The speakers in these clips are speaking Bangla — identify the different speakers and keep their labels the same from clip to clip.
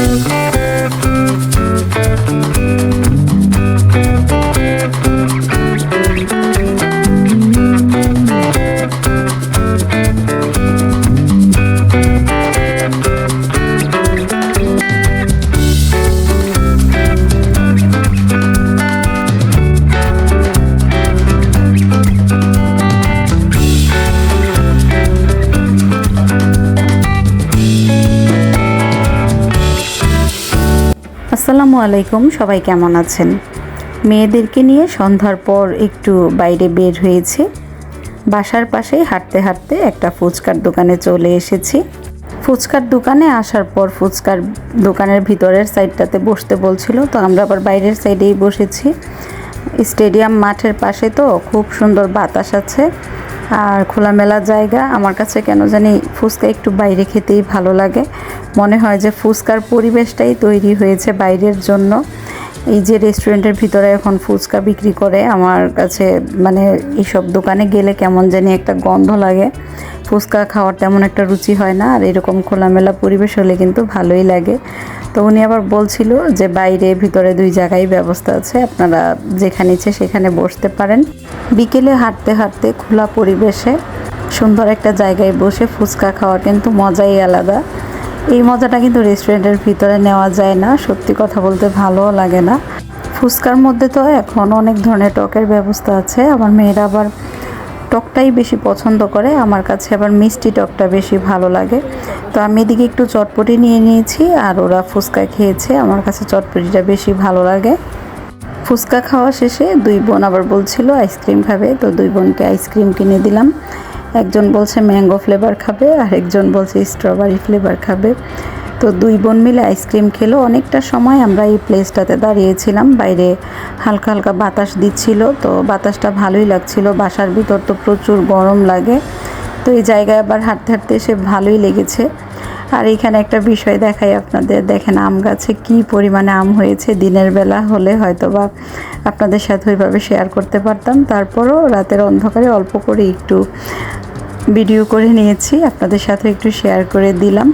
Speaker 1: Thank you. আলাইকুম, সবাই কেমন আছেন? মেয়েদেরকে নিয়ে সন্ধ্যার পর একটু বাইরে বের হয়েছি। বাসার পাশেই হাঁটতে হাঁটতে একটা ফুচকার দোকানে চলে এসেছি। ফুচকার দোকানে আসার পর ফুচকার দোকানের ভিতরের সাইডটাতে বসতে বলছিল, তো আমরা আবার বাইরের সাইডেই বসেছি। স্টেডিয়াম মাঠের পাশে তো খুব সুন্দর বাতাস আছে। আর খোলামেলা জায়গা। আমার কাছে কেন জানি ফুচকা একটু বাইরে খেতেই ভালো লাগে। মনে হয় যে ফুচকার পরিবেশটাই তৈরি হয়েছে বাইরের জন্য। এই যে রেস্টুরেন্টের ভিতরে এখন ফুচকা বিক্রি করে, আমার কাছে মানে এইসব দোকানে গেলে কেমন জানি একটা গন্ধ লাগে। ফুচকা খাওয়ার তেমন একটা রুচি হয় না, আর এরকম খোলামেলা পরিবেশ হলে কিন্তু ভালোই লাগে। তো উনি আবার বলছিল যে বাইরে ভিতরে দুই জায়গায় ব্যবস্থা আছে, আপনারা যেখানে ইচ্ছে সেখানে বসতে পারেন। বিকেলে হাঁটতে হাঁটতে খোলা পরিবেশে সুন্দর একটা জায়গায় বসে ফুচকা খাওয়ার কিন্তু মজাই আলাদা। এই মজাটা কিন্তু রেস্টুরেন্টের ভিতরে নেওয়া যায় না। সত্যি কথা বলতে ভালোও লাগে না। ফুচকার মধ্যে তো এখন অনেক ধরনের টকের ব্যবস্থা আছে। আমার মেয়েরা আবার টকটাই বেশি পছন্দ করে। আমার কাছে আবার মিষ্টি টকটা বেশি ভালো লাগে। তো আমি এদিকে একটু চটপটি নিয়ে নিয়েছি আর ওরা ফুচকা খেয়েছে। আমার কাছে চটপটিটা বেশি ভালো লাগে। ফুচকা খাওয়া শেষে দুই বোন আবার বলছিল আইসক্রিম খাবে। তো দুই বোনকে আইসক্রিম কিনে দিলাম। একজন বলছে ম্যাঙ্গো ফ্লেভার খাবে, আর একজন বলছে স্ট্রবেরি ফ্লেভার খাবে। তো দুই বোন মিলে আইসক্রিম খেলো। অনেকটা সময় আমরা এই প্লেসটাতে দাঁড়িয়েছিলাম। বাইরে হালকা হালকা বাতাস দিচ্ছিল। তো বাতাসটা ভালোই লাগছিল। বাসার ভিতর তো প্রচুর গরম লাগে। তো এই জায়গায় আবার হাঁটতে হাঁটতে এসে ভালোই লেগেছে। আর এখানে একটা বিষয় দেখাই আপনাদের। দেখেন আম গাছে কি পরিমাণে আম হয়েছে? দিনের বেলা হলে হয়তো বা আপনাদের সাথে ওইভাবে শেয়ার করতে পারতাম। তারপরও রাতের অন্ধকারে অল্প করে একটু ভিডিও করে নিয়েছি। আপনাদের সাথে একটু শেয়ার করে দিলাম।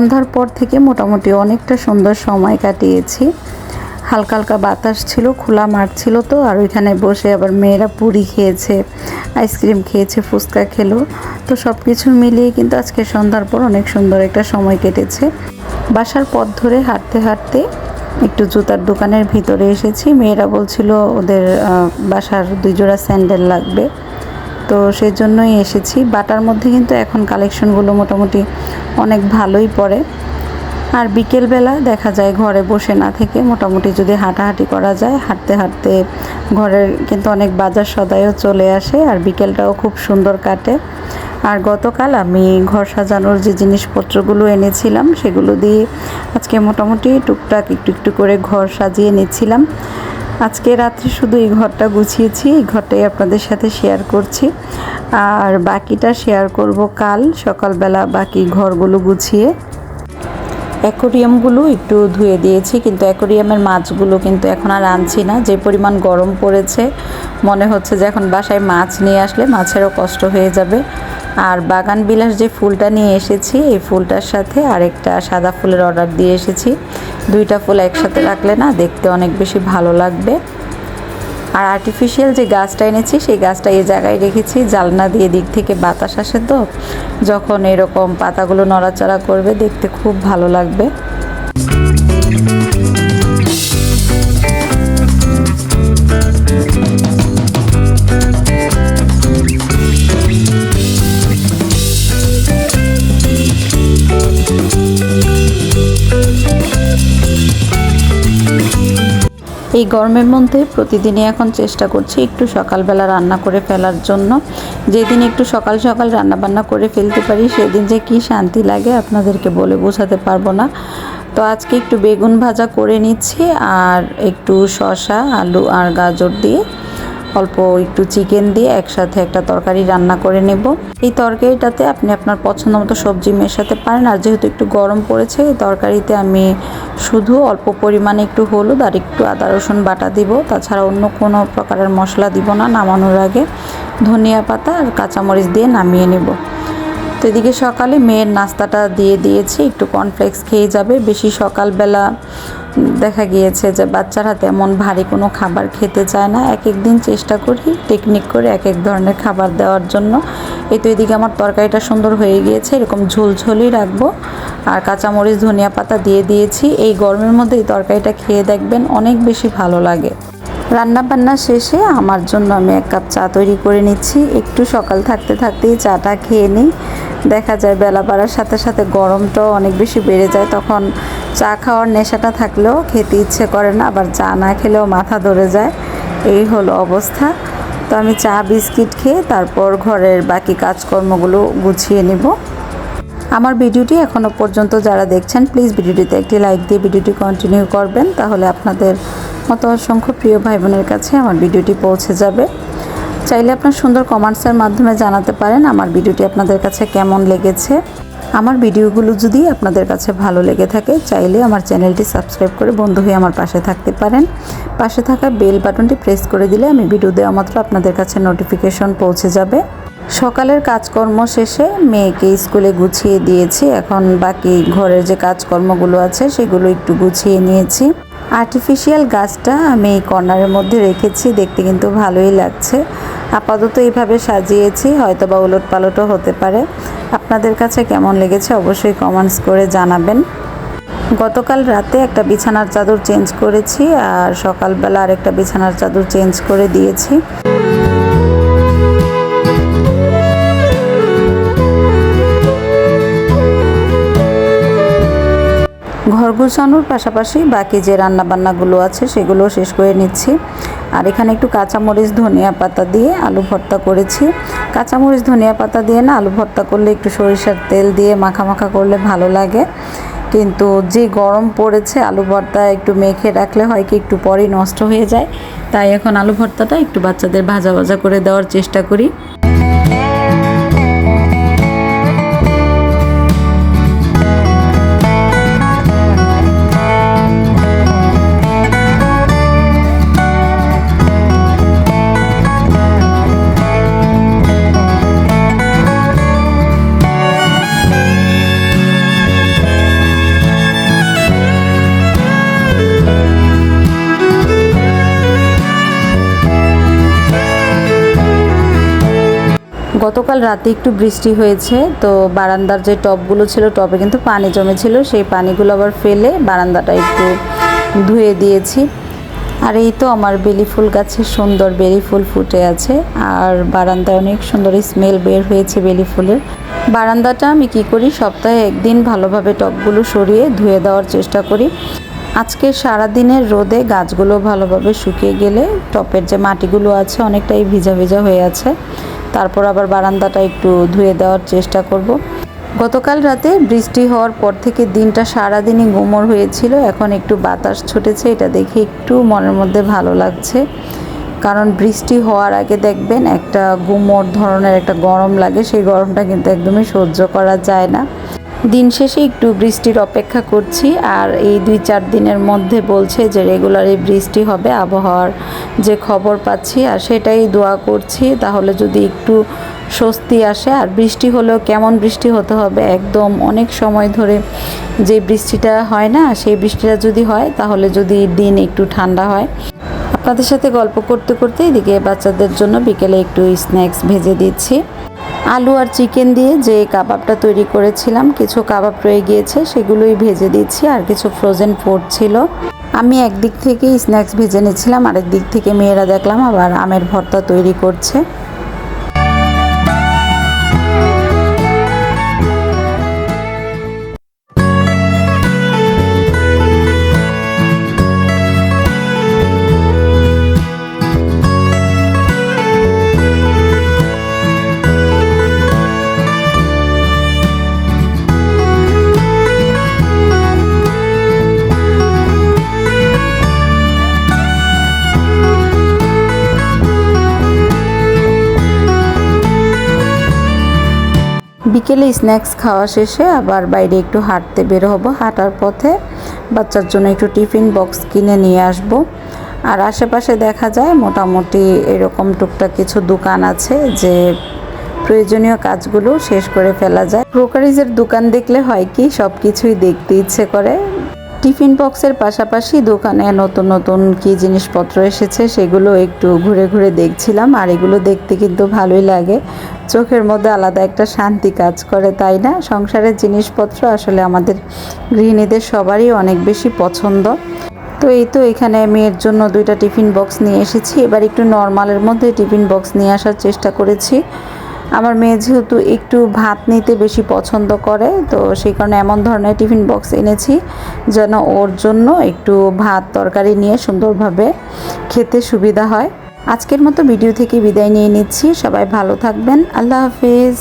Speaker 1: সন্ধ্যার পর থেকে মোটামুটি অনেকটা সুন্দর সময় কাটিয়েছি। হালকা হালকা বাতাস ছিল, খোলা মাঠ ছিল তো, আর ওইখানে বসে আবার মেয়েরা পুরি খেয়েছে, আইসক্রিম খেয়েছে, ফুচকা খেলো। তো সব কিছু মিলিয়ে কিন্তু আজকে সন্ধ্যার পর অনেক সুন্দর একটা সময় কেটেছে। বাসার পথ ধরে হাঁটতে হাঁটতে একটু জুতার দোকানের ভিতরে এসেছি। মেয়েরা বলছিল, ওদের বাসার দুই জোড়া স্যান্ডেল লাগবে। তো সেই জন্যই এসেছি। বাটার মধ্যে কিন্তু এখন কালেকশনগুলো মোটামুটি অনেক ভালোই পড়ে। আর বিকেলবেলা দেখা যায় ঘরে বসে না থেকে মোটামুটি যদি হাঁটাহাঁটি করা যায়, হাঁটতে হাঁটতে ঘরের কিন্তু অনেক বাজার সদাইও চলে আসে আর বিকেলটাও খুব সুন্দর কাটে। আর গতকাল আমি ঘর সাজানোর যে জিনিসপত্রগুলো এনেছিলাম, সেগুলো দিয়ে আজকে মোটামুটি টুকটাক একটু একটু করে ঘর সাজিয়ে নিচ্ছিলাম। আজকে রাত্রে শুধু এই ঘরটা গুছিয়েছি, এই ঘরটাই আপনাদের সাথে শেয়ার করছি। আর বাকিটা শেয়ার করব কাল সকালবেলা বাকি ঘরগুলো গুছিয়ে। অ্যাকোরিয়ামগুলো একটু ধুয়ে দিয়েছি, কিন্তু অ্যাকোরিয়ামের মাছগুলো কিন্তু এখন আর আনছি না। যে পরিমাণ গরম পড়েছে, মনে হচ্ছে যে এখন বাসায় মাছ নিয়ে আসলে মাছেরও কষ্ট হয়ে যাবে। আর বাগান বিলাস যে ফুলটা নিয়ে এসেছি, এই ফুলটার সাথে আরেকটা সাদা ফুলের অর্ডার দিয়ে এসেছি। দুইটা ফুল একসাথে রাখলে না দেখতে অনেক বেশি ভালো লাগবে। আর আর্টিফিশিয়াল যে গাছটা এনেছি, সেই গাছটা এই জায়গায় রেখেছি, জালনা দিয়ে দিক থেকে বাতাস আসে তো, যখন এরকম পাতাগুলো নড়াচড়া করবে দেখতে খুব ভালো লাগবে। এই গরমের মধ্যে প্রতিদিনই এখন চেষ্টা করছি একটু সকালবেলা রান্না করে ফেলার জন্য। যেদিন একটু সকাল সকাল রান্না বান্না করে ফেলতে পারি, সেদিন যে কি শান্তি লাগে আপনাদেরকে বলে বোঝাতে পারব না। তো আজকে একটু বেগুন ভাজা করে নিচ্ছি আর একটু শসা, আলু আর গাজর দিয়ে। অল্প একটু চিকেন দিয়ে একসাথে একটা তরকারি রান্না করে নেব। এই তরকারিটাতে আপনি আপনার পছন্দ মতো সবজি মেশাতে পারেন। আর যেহেতু একটু গরম পড়েছে, এই তরকারিতে আমি শুধু অল্প পরিমাণে একটু হলুদ আর একটু আদা, রসুন বাটা দিব। তাছাড়া অন্য কোনো প্রকারের মশলা দিব না, নামানোর আগে ধনিয়া পাতা আর কাঁচামরিচ দিয়ে নামিয়ে নেব। তো এদিকে সকালে মেয়ের নাস্তাটা দিয়ে দিয়েছি। একটু কর্নফ্লেক্স খেয়ে যাবে। বেশি সকালবেলা দেখা গিয়েছে যে বাচ্চারা তেমন ভারী কোনো খাবার খেতে চায় না। এক এক দিন চেষ্টা করি টেকনিক করে এক এক ধরনের খাবার দেওয়ার জন্য। এই তো এদিকে আমার তরকারিটা সুন্দর হয়ে গিয়েছে, এরকম ঝোলঝোলই রাখব। আর কাঁচামরিচ, ধনিয়া পাতা দিয়ে দিয়েছি। এই গরমের মধ্যে এই তরকারিটা খেয়ে দেখবেন অনেক বেশি ভালো লাগে। রান্না বান্না শেষে আমার জন্য আমি এক কাপ চা তৈরি করে নিচ্ছি। একটু সকাল থাকতে থাকতেই চাটা খেয়ে নিই। দেখা যায় বেলা বাড়ার সাথে সাথে গরমটাও অনেক বেশি বেড়ে যায়। তখন চা খাওয়ার নেশাটা থাকলেও খেতে ইচ্ছে করে না, আবার চা না খেলেও মাথা ধরে যায়। এই হলো অবস্থা। তো আমি চা, বিস্কিট খেয়ে তারপর ঘরের বাকি কাজকর্মগুলো গুছিয়ে নিব। আমার ভিডিওটি এখনও পর্যন্ত যারা দেখছেন, প্লিজ ভিডিওটিতে একটি লাইক দিয়ে ভিডিওটি কন্টিনিউ করবেন। তাহলে আপনাদের মতো অসংখ্য প্রিয় ভাই বোনের কাছে আমার ভিডিওটি পৌঁছে যাবে। চাইলে আপনার সুন্দর কমেন্টসের মাধ্যমে জানাতে পারেন আমার ভিডিওটি আপনাদের কাছে কেমন লেগেছে। আমার ভিডিওগুলো যদি আপনাদের কাছে ভালো লেগে থাকে, চাইলে আমার চ্যানেলটি সাবস্ক্রাইব করে বন্ধু হয়ে আমার পাশে থাকতে পারেন। পাশে থাকা বেল বাটনটি প্রেস করে দিলে আমি ভিডিও দেওয়া মাত্র আপনাদের কাছে নোটিফিকেশন পৌঁছে যাবে। সকালের কাজকর্ম শেষে মেয়েকে স্কুলে গুছিয়ে দিয়েছি। এখন বাকি ঘরের যে কাজকর্মগুলো আছে, সেগুলো একটু গুছিয়ে নিয়েছি। আর্টিফিশিয়াল গাছটা আমি এই কর্নারের মধ্যে রেখেছি, দেখতে কিন্তু ভালোই লাগছে। আপাতত এইভাবে সাজিয়েছি হয়তো বা উলট পালটও হতে পারে। আপনাদের কাছে কেমন লেগেছে অবশ্যই কমেন্টস করে জানাবেন। গতকাল রাতে একটা বিছানার চাদর চেঞ্জ করেছি আর সকালবেলা আরেকটা বিছানার চাদর চেঞ্জ করে দিয়েছি। গুছানোর পাশাপাশি বাকি যে রান্না বান্নাগুলো আছে সেগুলো শেষ করে নিচ্ছি। আর এখানে একটু কাঁচামরিচ, ধনিয়া পাতা দিয়ে আলু ভর্তা করেছি। কাঁচামরিচ, ধনিয়া পাতা দিয়ে না আলু ভর্তা করলে একটু সরিষার তেল দিয়ে মাখা মাখা করলে ভালো লাগে। কিন্তু যে গরম পড়েছে, আলু ভর্তা একটু মেখে রাখলে হয় কি একটু পরেই নষ্ট হয়ে যায়। তাই এখন আলু ভর্তাটা একটু বাচ্চাদের ভাজা ভাজা করে দেওয়ার চেষ্টা করি। গতকাল রাতে একটু বৃষ্টি হয়েছে, তো বারান্দার যে টবগুলো ছিল টবে কিন্তু পানি জমেছিল। সেই পানিগুলো আবার ফেলে বারান্দাটা একটু ধুয়ে দিয়েছি। আর এই তো আমার বেলি ফুল গাছে সুন্দর বেলি ফুল ফুটে আছে। আর বারান্দায় অনেক সুন্দর স্মেল বের হয়েছে বেলি ফুলের। বারান্দাটা আমি কি করি? সপ্তাহে একদিন ভালোভাবে টবগুলো সরিয়ে ধুয়ে দেওয়ার চেষ্টা করি। আজকে সারা দিনের রোদে গাছগুলো ভালোভাবে শুকিয়ে গেলে টপের যে মাটিগুলো আছে অনেকটাই ভিজা ভিজা হয়ে আছে। তারপর আবার বারান্দাটা একটু ধুয়ে দেওয়ার চেষ্টা করব। গতকাল রাতে বৃষ্টি হওয়ার পর থেকে দিনটা সারাদিনই গোমর হয়েছিল। এখন একটু বাতাস ছুটেছে, এটা দেখে একটু মনের মধ্যে ভালো লাগছে। কারণ বৃষ্টি হওয়ার আগে দেখবেন একটা গুমোর ধরনের একটা গরম লাগে, সেই গরমটা কিন্তু একদমই সহ্য করা যায় না। দিন শেষে একটু বৃষ্টির অপেক্ষা করছি আর এই দুই চার দিনের মধ্যে বলছে যে রেগুলারই বৃষ্টি হবে, আবহাওয়ার যে খবর পাচ্ছি আর সেটাই দোয়া করছি। তাহলে যদি একটু স্বস্তি আসে আর বৃষ্টি হলেও কেমন বৃষ্টি হতে হবে, একদম অনেক সময় ধরে যে বৃষ্টিটা হয় না, সেই বৃষ্টিটা যদি হয়, তাহলে যদি দিন একটু ঠান্ডা হয়। আপনাদের সাথে গল্প করতে করতে এদিকে বাচ্চাদের জন্য বিকেলে একটু স্ন্যাক্স ভেজে দিচ্ছি। আলু আর চিকেন দিয়ে যে কাবাবটা তৈরি করেছিলাম, কিছু কাবাব রয়ে গিয়েছে, সেগুলোই ভেজে দিচ্ছি, আর কিছু ফ্রোজেন ফুড ছিল। আমি একদিক থেকে স্ন্যাক্স ভেজে নিয়েছিলাম আরেক দিক থেকে মেয়েরা দেখলাম আবার আমের ভর্তা তৈরি করছে। বিকেলে স্ন্যাক্স খাওয়া শেষে আবার বাইরে একটু হাঁটতে বের হব। হাঁটার পথে বাচ্চার জন্য একটু টিফিন বক্স কিনে নিয়ে আসব। আর আশেপাশে দেখা যায় মোটামুটি এরকম টুকটাক কিছু দোকান আছে যে প্রয়োজনীয় কাজগুলো শেষ করে ফেলা যায়। ক্রোকারিজের দোকান দেখলে হয় কি সব কিছুই দেখতে ইচ্ছে করে। টিফিন বক্সের পাশাপাশি দোকানে নতুন নতুন কি জিনিসপত্র এসেছে সেগুলো একটু ঘুরে ঘুরে দেখছিলাম, আর এগুলো দেখতে কিন্তু ভালোই লাগে। চোখের মধ্যে আলাদা একটা শান্তি কাজ করে, তাই না? সংসারের জিনিসপত্র আসলে আমাদের গৃহিণীদের সবারই অনেক বেশি পছন্দ। তো এই তো এখানে মেয়ের জন্য দুইটা টিফিন বক্স নিয়ে এসেছি। এবার একটু নর্মালের মধ্যে টিফিন বক্স নিয়ে আসার চেষ্টা করেছি। আমার মেয়ে যেহেতু একটু ভাত নিতে বেশি পছন্দ করে, তো সেই কারণে এমন ধরনের টিফিন বক্স এনেছি যেন ওর জন্য একটু ভাত তরকারি নিয়ে সুন্দরভাবে খেতে সুবিধা হয়। আজকের মতো ভিডিও থেকে বিদায় নিয়ে নিচ্ছি। সবাই ভালো থাকবেন। আল্লাহ হাফেজ।